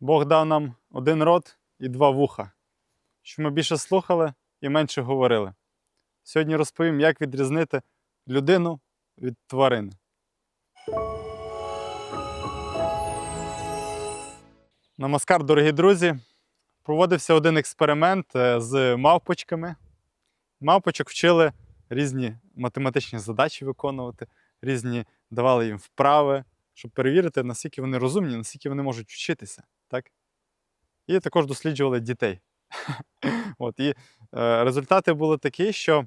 Бог дав нам один рот і два вуха, щоб ми більше слухали і менше говорили. Сьогодні розповім, як відрізнити людину від тварини. Намаскар, дорогі друзі! Проводився один експеримент е, з мавпочками. Мавпочок вчили різні математичні задачі виконувати, різні давали їм вправи, щоб перевірити, наскільки вони розумні, наскільки вони можуть вчитися. Так? І також досліджували дітей. От, і е, результати були такі, що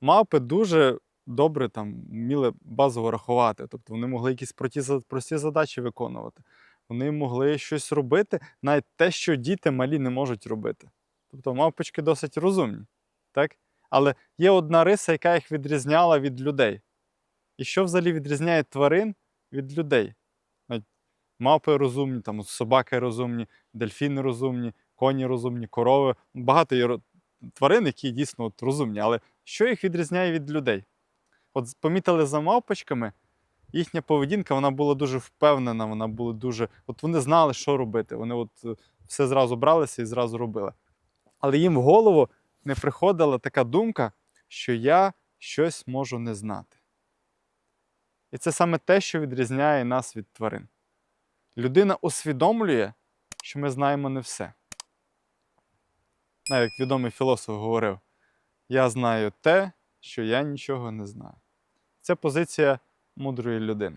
мавпи дуже добре там, вміли базово рахувати. Тобто вони могли якісь прості, прості задачі виконувати. Вони могли щось робити, навіть те, що діти малі не можуть робити. Тобто мавпочки досить розумні. Так? Але є одна риса, яка їх відрізняла від людей. І що взагалі відрізняє тварин від людей? Мавпи розумні, там, собаки розумні, дельфіни розумні, коні розумні, корови. Багато є тварин, які дійсно от розумні. Але що їх відрізняє від людей? От помітили за мавпочками, їхня поведінка вона була дуже впевнена, вона була дуже. От вони знали, що робити. Вони от е, все зразу бралися і зразу робили. Але їм в голову не приходила така думка, що я щось можу не знати. І це саме те, що відрізняє нас від тварин. Людина усвідомлює, що ми знаємо не все. Навіть як відомий філософ говорив: я знаю те, що я нічого не знаю. Це позиція мудрої людини.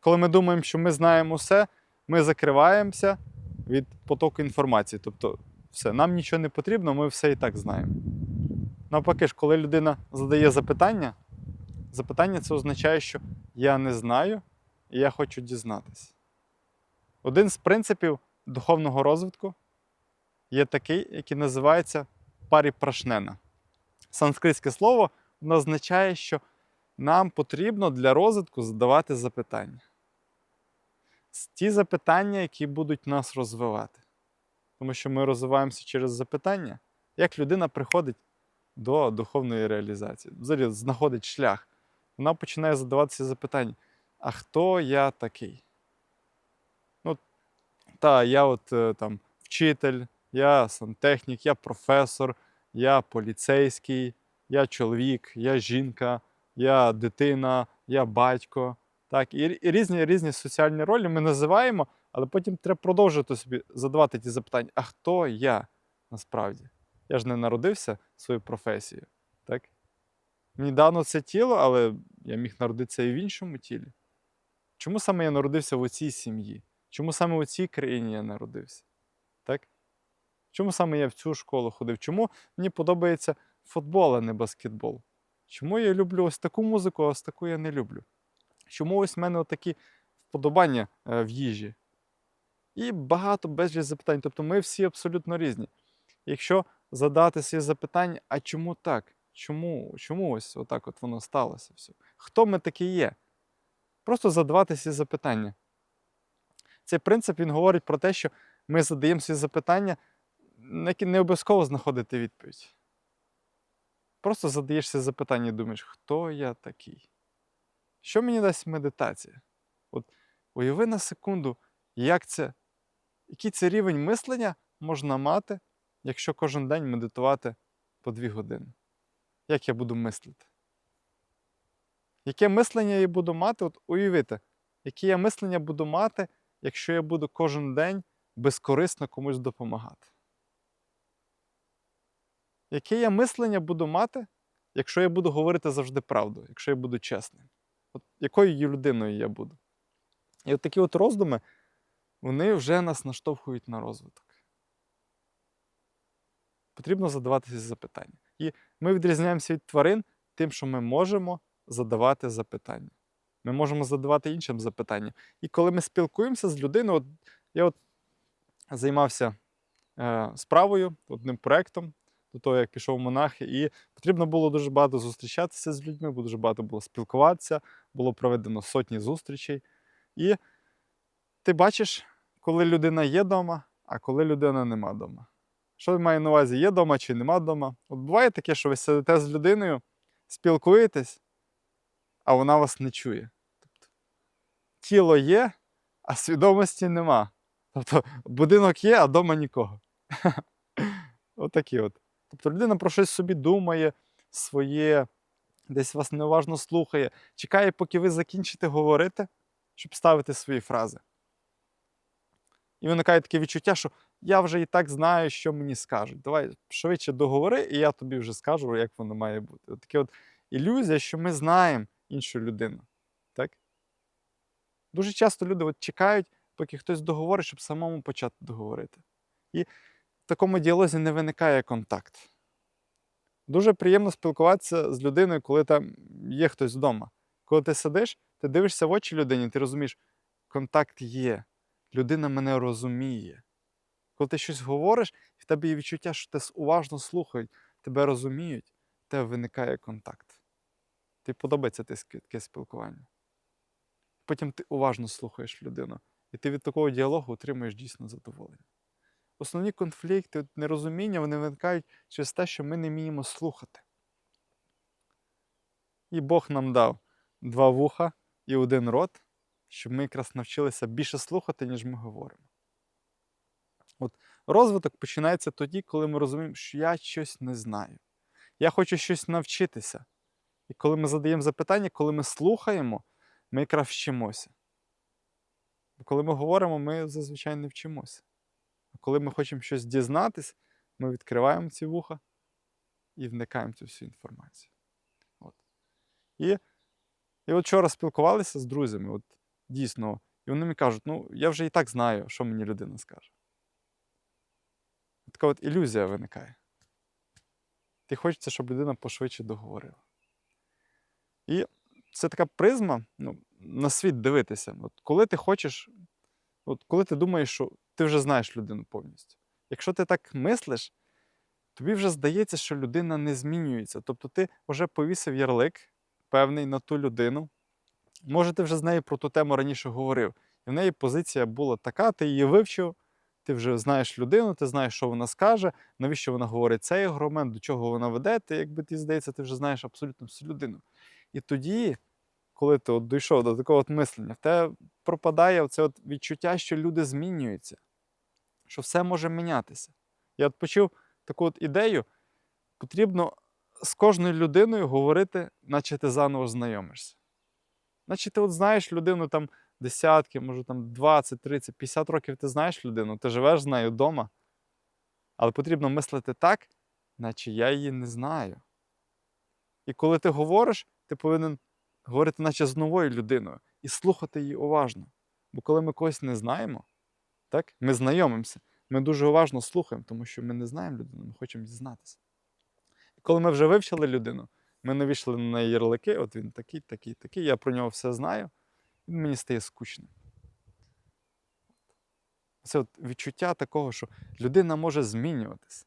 Коли ми думаємо, що ми знаємо все, ми закриваємося від потоку інформації. Тобто, все, нам нічого не потрібно, ми все і так знаємо. Навпаки ж, коли людина задає запитання, запитання це означає, що я не знаю і я хочу дізнатися. Один з принципів духовного розвитку є такий, який називається паріпрашнена. Санскритське слово означає, що нам потрібно для розвитку задавати запитання. Ті запитання, які будуть нас розвивати. Тому що ми розвиваємося через запитання, як людина приходить до духовної реалізації, взагалі знаходить шлях. Вона починає задаватися запитання: а хто я такий? Ну, та, я от е, там вчитель, я сантехнік, я професор, я поліцейський, я чоловік, я жінка, я дитина, я батько. Так, і, різні, різні соціальні ролі ми називаємо, але потім треба продовжувати собі задавати ті запитання: а хто я насправді? Я ж не народився своєю професією. Так? Мені це тіло, але я міг народитися і в іншому тілі. Чому саме я народився в цій сім'ї? Чому саме у цій країні я народився? Так? Чому саме я в цю школу ходив? Чому мені подобається футбол, а не баскетбол? Чому я люблю ось таку музику, а ось таку я не люблю? Чому ось в мене такі вподобання е, в їжі? І багато безліч запитань. Тобто ми всі абсолютно різні. Якщо задати собі запитання, а чому так? Чому? Чому ось отак от воно сталося? Все? Хто ми такі є? Просто задавати ці запитання. Цей принцип він говорить про те, що ми задаємо ці запитання, на які не обов'язково знаходити відповідь. Просто задаєшся запитання і думаєш, хто я такий? Що мені дасть медитація? От уяви на секунду, як це, який це рівень мислення можна мати, якщо кожен день медитувати по дві години. Як я буду мислити? Яке мислення я буду мати? От уявити, яке я мислення буду мати, якщо я буду кожен день безкорисно комусь допомагати? Яке я мислення буду мати, якщо я буду говорити завжди правду, якщо я буду чесним? От якою людиною я буду? І от такі от роздуми, вони вже нас наштовхують на розвиток. Потрібно задавати ці запитання. І ми відрізняємося від тварин тим, що ми можемо задавати запитання. Ми можемо задавати іншим запитання. І коли ми спілкуємося з людиною, от я от займався е, справою, одним проєктом, до того, як пішов в монахи, і потрібно було дуже багато зустрічатися з людьми, бо дуже багато було спілкуватися, було проведено сотні зустрічей. І ти бачиш, коли людина є вдома, а коли людина нема вдома. Що маю на увазі, є вдома чи нема вдома? От буває таке, що ви сидите з людиною, спілкуєтесь, а вона вас не чує. Тобто, тіло є, а свідомості нема. Тобто будинок є, а вдома нікого. Отакі от. Тобто людина про щось собі думає, своє, десь вас неуважно слухає, чекає, поки ви закінчите говорити, щоб ставити свої фрази. І виникає таке відчуття, що я вже і так знаю, що мені скажуть. Давай швидше договори, і я тобі вже скажу, як воно має бути. От таке от ілюзія, що ми знаємо іншу людину. Так? Дуже часто люди от чекають, поки хтось договорить, щоб самому почати договорити. І в такому діалозі не виникає контакт. Дуже приємно спілкуватися з людиною, коли там є хтось вдома. Коли ти сидиш, ти дивишся в очі людині, ти розумієш, контакт є, людина мене розуміє. Коли ти щось говориш, в тебе є відчуття, що тебе уважно слухають, тебе розуміють, в тебе виникає контакт. Тобі подобається таке спілкування. Потім ти уважно слухаєш людину, і ти від такого діалогу отримуєш дійсно задоволення. Основні конфлікти, нерозуміння, вони виникають через те, що ми не вміємо слухати. І Бог нам дав два вуха і один рот, щоб ми якраз навчилися більше слухати, ніж ми говоримо. От розвиток починається тоді, коли ми розуміємо, що я щось не знаю. Я хочу щось навчитися. І коли ми задаємо запитання, коли ми слухаємо, ми якраз вчимося. Бо коли ми говоримо, ми зазвичай не вчимося. А коли ми хочемо щось дізнатись, ми відкриваємо ці вуха і вникаємо в цю всю інформацію. От. І, і от вчора спілкувалися з друзями, от дійсно, і вони мені кажуть, ну, я вже і так знаю, що мені людина скаже. Така от ілюзія виникає. Ти хочеться, щоб людина пошвидше договорила. І це така призма ну, на світ дивитися. От коли ти хочеш, от коли ти думаєш, що ти вже знаєш людину повністю. Якщо ти так мислиш, тобі вже здається, що людина не змінюється. Тобто ти вже повісив ярлик певний на ту людину. Може, ти вже з нею про ту тему раніше говорив. І в неї позиція була така, ти її вивчив, ти вже знаєш людину, ти знаєш, що вона скаже, навіщо вона говорить цей аргумент, до чого вона веде, ти, якби ти здається, ти вже знаєш абсолютно всю людину. І тоді, коли ти от дійшов до такого от мислення, в тебе пропадає це відчуття, що люди змінюються, що все може мінятися. Я от почув таку от ідею, потрібно з кожною людиною говорити, наче ти заново знайомишся. Наче ти от знаєш людину там десятки, може там 20, 30, 50 років ти знаєш людину, ти живеш з нею вдома. Але потрібно мислити так, наче я її не знаю. І коли ти говориш, ти повинен говорити, наче з новою людиною, і слухати її уважно. Бо коли ми когось не знаємо, так, ми знайомимося, ми дуже уважно слухаємо, тому що ми не знаємо людину, ми хочемо дізнатися. І коли ми вже вивчили людину, ми навійшли на неї ярлики, от він такий, такий, такий, я про нього все знаю, він мені стає скучним. Це от відчуття такого, що людина може змінюватися.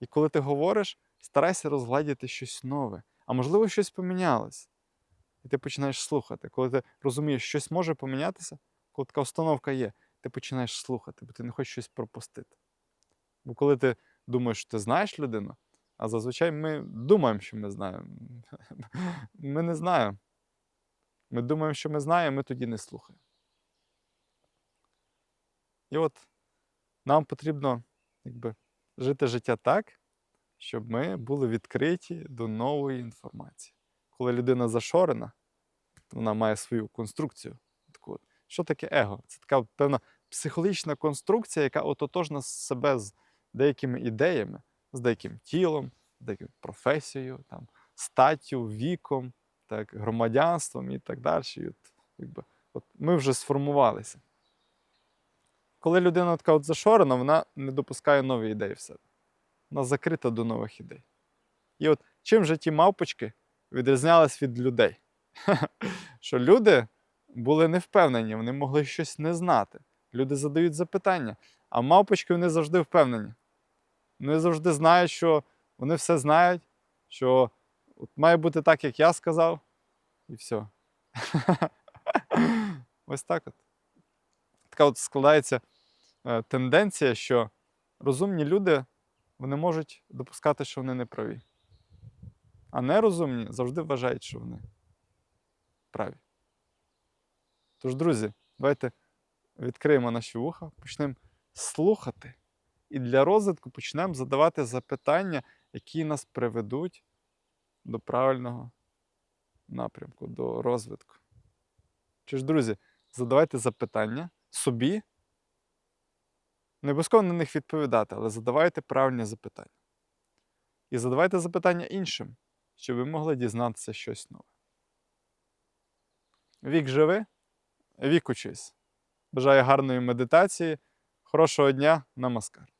І коли ти говориш, старайся розгладіти щось нове, а можливо, щось помінялось. І ти починаєш слухати. Коли ти розумієш, щось може помінятися, коли така установка є, ти починаєш слухати, бо ти не хочеш щось пропустити. Бо коли ти думаєш, що ти знаєш людину, а зазвичай ми думаємо, що ми знаємо. Ми не знаємо. Ми думаємо, що ми знаємо, ми тоді не слухаємо. І от нам потрібно якби, жити життя так, щоб ми були відкриті до нової інформації. Коли людина зашорена, вона має свою конструкцію. Таку. Що таке его? Це така певна психологічна конструкція, яка ототожна себе з деякими ідеями, з деяким тілом, з деякою професією, там, статтю, віком, так, громадянством і так далі. От, якби, от ми вже сформувалися. Коли людина така от зашорена, вона не допускає нові ідеї в себе. Вона закрита до нових ідей. І от чим же ті мавпочки відрізнялись від людей? Що люди були не впевнені, вони могли щось не знати. Люди задають запитання, а мавпочки вони завжди впевнені. Вони завжди знають, що вони все знають, що от має бути так, як я сказав, і все. Ось так от. Така от складається е, тенденція, що розумні люди вони можуть допускати, що вони не праві. А нерозумні завжди вважають, що вони праві. Тож, друзі, Давайте відкриємо наші вуха, почнемо слухати. І для розвитку почнемо задавати запитання, які нас приведуть до правильного напрямку, до розвитку. Чи ж, друзі, задавайте запитання собі. Не обов'язково на них відповідати, але задавайте правильні запитання. І задавайте запитання іншим, щоб ви могли дізнатися щось нове. Вік живи, вік учись. Бажаю гарної медитації, хорошого дня, намаскар.